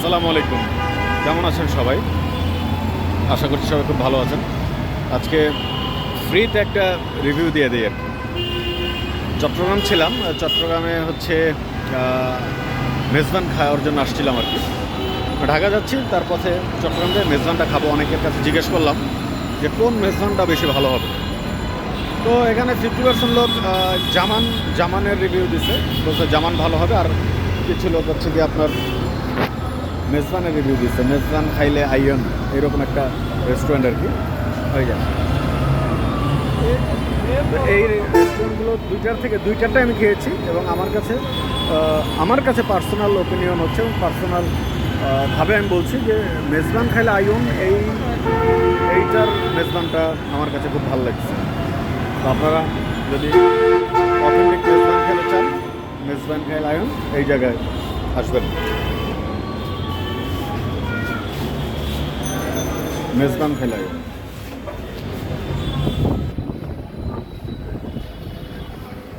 আসসালামু আলাইকুম। কেমন আছেন সবাই? আশা করছি সবাই খুব ভালো আছেন। আজকে ফ্রিতে একটা রিভিউ দিয়ে দিই আর চট্টগ্রাম ছিলাম, চট্টগ্রামে হচ্ছে মেজবান খাওয়ার জন্য আসছিলাম আর কি। ঢাকা যাচ্ছি, তার পথে চট্টগ্রাম থেকে মেজবানটা খাব অনেকের কাছে জিজ্ঞেস করলাম যে কোন মেজবানটা বেশি ভালো হবে। তো এখানে ফিফটি পার্সেন্ট লোক জামান, জামানের রিভিউ দিছে। বলছে জামান ভালো হবে আর কিছু লোক হচ্ছে কি আপনার মেজবানের রিভিউ দিচ্ছে মেজবান খাইলে আইয়ন, এরকম একটা রেস্টুরেন্ট আর কি। হয়ে যায় এই রেস্টুরেন্টগুলো দুইটার থেকে দুইটারটা আমি খেয়েছি এবং আমার কাছে আমার কাছে পার্সোনাল ওপিনিয়ন হচ্ছে এবং পার্সোনাল ভাবে আমি বলছি যে মেজবান খাইলে আইয়ন, এই, এইটার মেজবানটা আমার কাছে খুব ভালো লাগছে। তো আপনারা যদি অথেন্টিক মেজবান খেতে চান, মেজবান খাইলে আয়ন এই জায়গায় আসবেন। মেজবান খাইল আয়ন